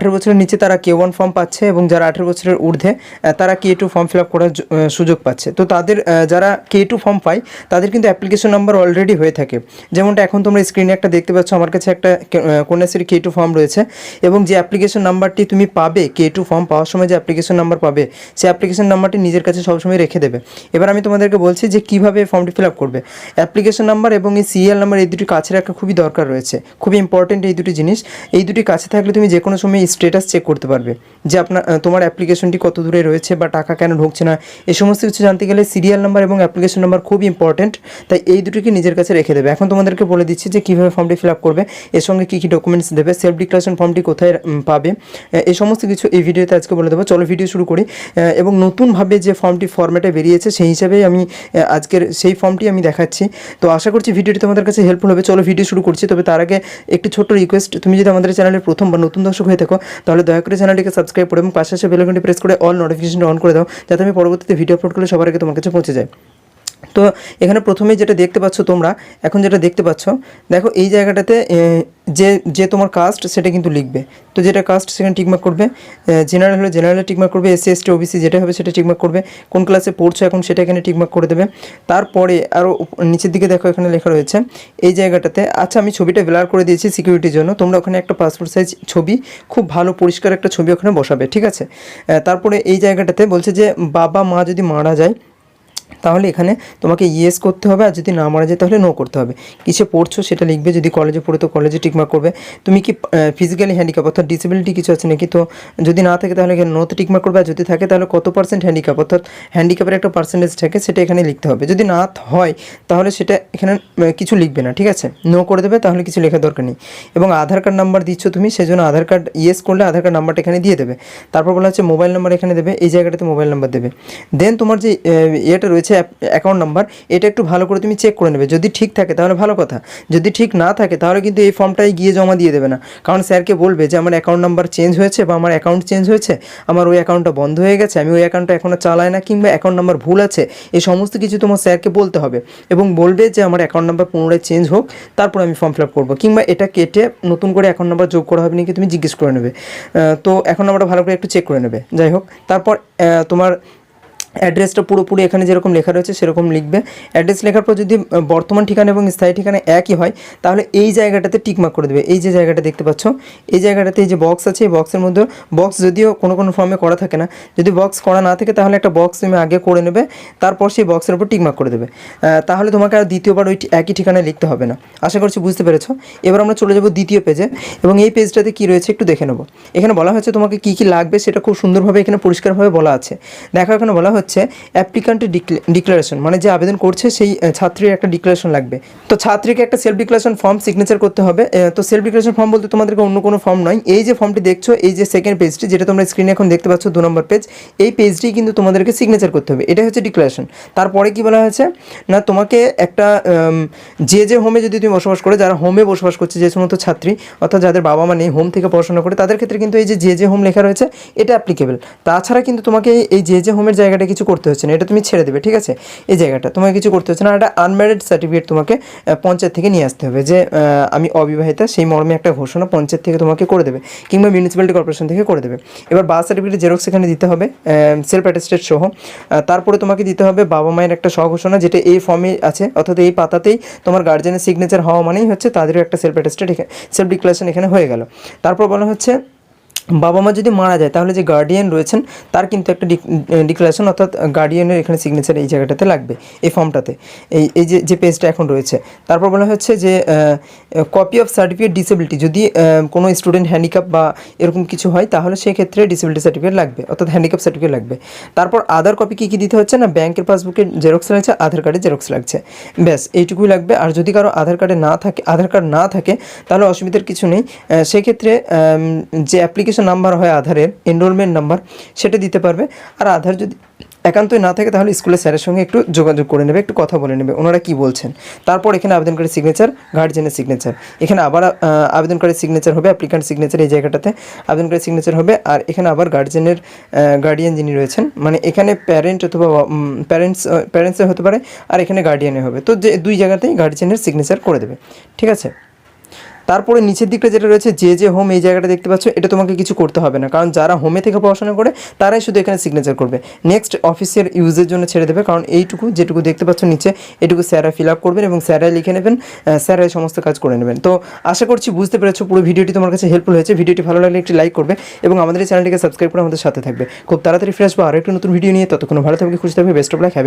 আঠেরো বছরের নিচে তারা কে ওয়ান ফর্ম পাচ্ছে এবং যারা আঠেরো বছরের ঊর্ধ্বে তারা K two form fill up করার সুযোগ পাচ্ছে। তো তাদের যারা কে টু ফর্ম পায়, তাদের কিন্তু অ্যাপ্লিকেশন নাম্বার অলরেডি হয়ে থাকে। যেমনটা এখন তোমরা স্ক্রিনে একটা দেখতে পাচ্ছ, আমার কাছে একটা কন্যাশ্রী কে টু ফর্ম রয়েছে এবং যে অ্যাপ্লিকেশন নাম্বারটি তুমি পাবে কে টু ফর্ম পাওয়ার সময় যে অ্যাপ্লিকেশন নাম্বার পাবে সেই অ্যাপ্লিকেশন নাম্বারটি নিজের কাছে সবসময় রেখে দেবে। এবার আমি তোমাদেরকে বলছি যে কীভাবে ফর্মটি ফিল আপ করবে। অ্যাপ্লিকেশন নাম্বার এবং এই সিএল নাম্বার এই দুটি কাছে রাখা খুবই দরকার রয়েছে। খুবই ইম্পর্টেন্ট এই দুটি জিনিস। এই দুটি কাছে থাকলে তুমি যে কোনো সময় স্ট্যাটাস চেক করতে পারবে যে আপনার তোমার অ্যাপ্লিকেশনটি কত দূরে রয়েছে বা টাকা কেন ঢুকছে না। এই সমস্ত কিছু জানতে গেলে সিরিয়াল নাম্বার এবং অ্যাপ্লিকেশন নাম্বার খুব ইম্পর্টেন্ট তাই এই দুটিকে নিজের কাছে রেখে দেবে। এখন তোমাদেরকে বলে দিচ্ছি যে কীভাবে ফর্মটি ফিল আপ করবে, এর সঙ্গে কী কী ডকুমেন্টস দেবে সেলফ ডিক্লারেশন ফর্মটি কোথায় পাবে এই সমস্ত কিছু এই ভিডিওতে আজকে বলে দেবো। চলো ভিডিও শুরু করি এবং নতুনভাবে যে ফর্মটি ফর্ম্যাটে বেরিয়েছে, সেই হিসাবেই আমি আজকের সেই ফর্মটি আমি দেখাচ্ছি। তো আশা করছি ভিডিওটি তোমাদের কাছে হেল্পফুল হবে। চলো ভিডিও শুরু করছি, তবে তার আগে একটি ছোট্ট রিকোয়েস্ট তুমি যদি আমাদের চ্যানেলের প্রথম বা নতুন দর্শক হয়ে থাকো তাহলে দয়া করে চ্যানেলটিকে সাবস্ক্রাইব করে এবং পাশে আসে বেলকনটি প্রেস করে অল নোটিফিকেশন অন করে দাও, যাতে আমি পরবর্তীতে ভিডিও আপলোড করলে সবার আগে তোমার কাছে পৌঁছে যায় তো এখানে প্রথমেই যেটা দেখতে পাচ্ছ তোমরা, এখন যেটা দেখতে পাচ্ছ, দেখো এই জায়গাটাতে যে যে তোমার কাস্ট সেটা কিন্তু লিখবে। তো যেটা কাস্ট সেখানে টিকমার্ক করবে জেনারেল হলে জেনারেলে টিকমার্ক করবে এসসি এসটি ওবিসি যেটা হবে সেটা টিকমার্ক করবে, কোন ক্লাসে পড়ছো এখন সেটা এখানে টিকমার্ক করে দেবে। তারপরে আরও নিচের দিকে দেখো এখানে লেখা রয়েছে, এই জায়গাটাতে আচ্ছা আমি ছবিটা ব্লার করে দিয়েছি সিকিউরিটির জন্য, তোমরা ওখানে একটা পাসপোর্ট সাইজ ছবি, খুব ভালো পরিষ্কার একটা ছবি ওখানে বসাবে, ঠিক আছে? তারপরে এই জায়গাটাতে বলছে যে বাবা মা যদি মারা যায় তাহলে এখানে তোমাকে ইয়েস করতে হবে আর যদি না মারা যায় তাহলে নো করতে হবে। কিসে পড়ছো সেটা লিখবে যদি কলেজে পড়ে তো কলেজে টিকমার্ক করবে। তুমি কি ফিজিক্যালি হ্যান্ডিক্যাপ অর্থাৎ ডিসেবিলিটি কিছু আছে নাকি? তো যদি না থাকে তাহলে এখানে নোতে টিকমার্ক করবে আর যদি থাকে তাহলে কত পার্সেন্ট হ্যান্ডিক্যাপ অর্থাৎ হ্যান্ডিক্যাপের একটা পার্সেন্টেজ থাকে সেটা এখানে লিখতে হবে। যদি না হয় তাহলে সেটা এখানে কিছু লিখবে না, ঠিক আছে? নো করে দেবে, তাহলে কিছু লেখার দরকার নেই। এবং আধার কার্ড নাম্বার দিচ্ছ তুমি, সেজন্য আধার কার্ড ইয়েস করলে আধার কার্ড নাম্বারটা এখানে দিয়ে দেবে। তারপর বলা হচ্ছে মোবাইল নাম্বার এখানে দেবে, এই জায়গাটাতে মোবাইল নাম্বার দেবে। দেন তোমার যে ইয়েটা রয়েছে অ্যাকাউন্ট নাম্বার এটা একটু ভালো করে তুমি চেক করে নেবে। যদি ঠিক থাকে, তাহলে ভালো কথা। যদি ঠিক না থাকে, তাহলে কিন্তু এই ফর্মটাই গিয়ে জমা দিয়ে দেবে না। কারণ স্যারকে বলবে যে, আমার অ্যাকাউন্ট নাম্বার চেঞ্জ হয়েছে বা আমার অ্যাকাউন্ট চেঞ্জ হয়েছে, আমার ওই অ্যাকাউন্টটা বন্ধ হয়ে গেছে, আমি ওই অ্যাকাউন্টটা এখনও চালাই না, কিংবা অ্যাকাউন্ট নাম্বার ভুল আছে। এই সমস্ত কিছু তোমার স্যারকে বলতে হবে এবং বলবে যে, আমার অ্যাকাউন্ট নাম্বার পুনরায় চেঞ্জ হোক, তারপর আমি ফর্ম ফিল আপ করব। কিংবা এটা কেটে নতুন করে অ্যাকাউন্ট নাম্বার যোগ করা হবে নাকি তুমি জিজ্ঞেস করে নেবে। তো অ্যাকাউন্ট নাম্বারটা ভালো করে একটু চেক করে নেবে। যাই হোক, তারপর তোমার অ্যাড্রেসটা পুরোপুরি এখানে যেরকম লেখা রয়েছে সেরকম লিখবে। অ্যাড্রেস লেখার পর যদি বর্তমান ঠিকানা এবং স্থায়ী ঠিকানা একই হয়, তাহলে এই জায়গাটাতে টিকমার্ক করে দেবে। এই যে জায়গাটা দেখতে পাচ্ছ, এই জায়গাটাতে এই যে বক্স আছে, এই বক্সের মধ্যে বক্স যদিও কোনো কোনো ফর্মে করা থাকে না, যদি বক্স করা না থাকে তাহলে একটা বক্স তুমি আগে করে নেবে, তারপর সেই বক্সের উপর টিকমার্ক করে দেবে। তাহলে তোমাকে আর দ্বিতীয়বার ওই একই ঠিকানায় লিখতে হবে না। আশা করছি বুঝতে পেরেছ। এবার আমরা চলে যাব দ্বিতীয় পেজে এবং এই পেজটাতে কি রয়েছে একটু দেখে নেব। এখানে বলা হয়েছে তোমাকে কি কি লাগবে, সেটা খুব সুন্দরভাবে এখানে পরিষ্কারভাবে বলা আছে। দেখো, এখানে বলা হচ্ছে অ্যাপ্লিকান্টের ডিক্লারেশন মানে যে আবেদন করছে সেই ছাত্রীর একটা ডিক্লারেশন লাগবে। তো ছাত্রীকে একটা সেলফ ডিক্লারেশন ফর্ম সিগনেচার করতে হবে তো সেলফ ডিক্লারেশন ফর্ম বলতে তোমাদেরকে অন্য কোনো ফর্ম নয়। এই যে ফর্মটি দেখছ, এই যে সেকেন্ড পেজটি যেটা তোমরা স্ক্রিনে এখন দেখতে পাচ্ছ, দু নম্বর পেজ এই পেজটি কিন্তু তোমাদেরকে সিগনেচার করতে হবে। এটা হচ্ছে ডিক্লারেশন তারপরে কি বলা হয়েছে? না, তোমাকে একটা যে যে হোমে যদি তুমি বসবাস করে, যারা হোমে বসবাস করছে, যে সমস্ত ছাত্রী, অর্থাৎ যাদের বাবা মা নেই হোম থেকে পড়াশোনা করে, তাদের ক্ষেত্রে কিন্তু এই যে যে যে হোম লেখা রয়েছে, এটা অ্যাপ্লিকেবল তাছাড়া কিন্তু তোমাকে এই যে যে হোমের জায়গাটা কিছু করতে হচ্ছে না, এটা তুমি ছেড়ে দেবে, ঠিক আছে? এই জায়গাটা, তোমাকে কিছু করতে হচ্ছে না একটা আনম্যারিড সার্টিফিকেট তোমাকে পঞ্চায়েত থেকে নিয়ে আসতে হবে যে আমি অবিবাহিতা, সেই মর্মে একটা ঘোষণা পঞ্চায়েত থেকে তোমাকে করে দেবে, কিংবা মিউনিসিপ্যালিটি কর্পোরেশন থেকে করে দেবে। এবার বার্থ সার্টিফিকেট জেরক্স এখানে দিতে হবে সেলফ অ্যাটেস্টেড সহ তারপরে তোমাকে দিতে হবে বাবা মায়ের একটা স্বঘোষণা, যেটা এই ফর্মে আছে, অর্থাৎ এই পাতাতেই তোমার গার্জেনের সিগনেচার হওয়া মানেই হচ্ছে তাদেরও একটা সেলফ অ্যাটেস্টেড সেলফ ডিক্লারেশন এখানে হয়ে গেল। তারপর বলা হচ্ছে বাবা মা যদি মারা যায়, তাহলে যে গার্ডিয়ান রয়েছেন, তার কিন্তু একটা ডিক্লারেশন অর্থাৎ গার্ডিয়ানের এখানে সিগনেচার এই জায়গাটাতে লাগবে, এই ফর্মটাতে এই এই যে যে পেজটা এখন রয়েছে, তারপর বলা হচ্ছে যে কপি অফ সার্টিফিকেট ডিসেবিলিটি যদি কোনো স্টুডেন্ট হ্যান্ডিক্যাপ বা এরকম কিছু হয়, তাহলে সেক্ষেত্রে ডিসেবিলিটি সার্টিফিকেট লাগবে, অর্থাৎ হ্যান্ডিক্যাপ সার্টিফিকেট লাগবে। তারপর আধার কপি কী কী দিতে হচ্ছে না? ব্যাংকের পাসবুকের জেরক্স লাগছে আধার কার্ডের জেরক্স লাগছে। ব্যাস, এইটুকুই লাগবে। আর যদি কারও আধার কার্ডে না থাকে আধার কার্ড না থাকে, তাহলে অসুবিধার কিছু নেই। সেক্ষেত্রে যে অ্যাপ্লিকেশন নাম্বার হয় আধারের এনরোলমেন্ট নাম্বার, সেটা দিতে পারবে। আর আধার যদি একান্তই না থাকে, তাহলে স্কুলের স্যারের সঙ্গে একটু যোগাযোগ করে নেবে, একটু কথা বলে নেবে, ওনারা কি বলছেন? তারপর এখানে আবেদনকারী সিগনেচার গার্জেনের সিগনেচার এখানে আবার আবেদনকারী সিগনেচার হবে অ্যাপ্লিকান্ট সিগনেচার এই জায়গাটাতে আবেদনকারী সিগনেচার হবে, আর এখানে আবার গার্জেনের গার্ডিয়ান যিনি রয়েছেন মানে এখানে প্যারেন্ট অথবা প্যারেন্টস প্যারেন্টসে হতে পারে, আর এখানে গার্ডিয়ানে হবে। তো যে দুই জায়গাতেই গার্জেনের সিগনেচার করে দেবে। ঠিক আছে? তারপরে নিচের দিকটা যেটা রয়েছে, যে যে হোম এই জায়গাটা দেখতে পাচ্ছ, এটা তোমাকে কিছু করতে হবে না। কারণ যারা হোমে থেকে পড়াশোনা করে, তারাই শুধু এখানে সিগনেচার করবে। নেক্সট অফিসের ইউজের জন্য ছেড়ে দেবে। কারণ এইটুকু যেটুকু দেখতে পাচ্ছ নিচে, এটুকু স্যারা ফিল আপ করবেন এবং স্যারাই লিখে নেবেন স্যারাই সমস্ত কাজ করে নেবেন। তো আশা করছি বুঝতে পেরেছ পুরো ভিডিওটি তোমার কাছে হেল্পফুল হয়েছে। ভিডিওটি ভালো লাগলে একটি লাইক করবে এবং আমাদের এই চ্যানেলটিকে সাবস্ক্রাইব করে আমাদের সাথে থাকবে। খুব তাড়াতাড়ি ফিরে আসব আরও একটি নতুন ভিডিও নিয়ে, ততক্ষণ ভালো থাকবে, খুশি থাকবে বেস্ট অফ লাইক হ্যাভ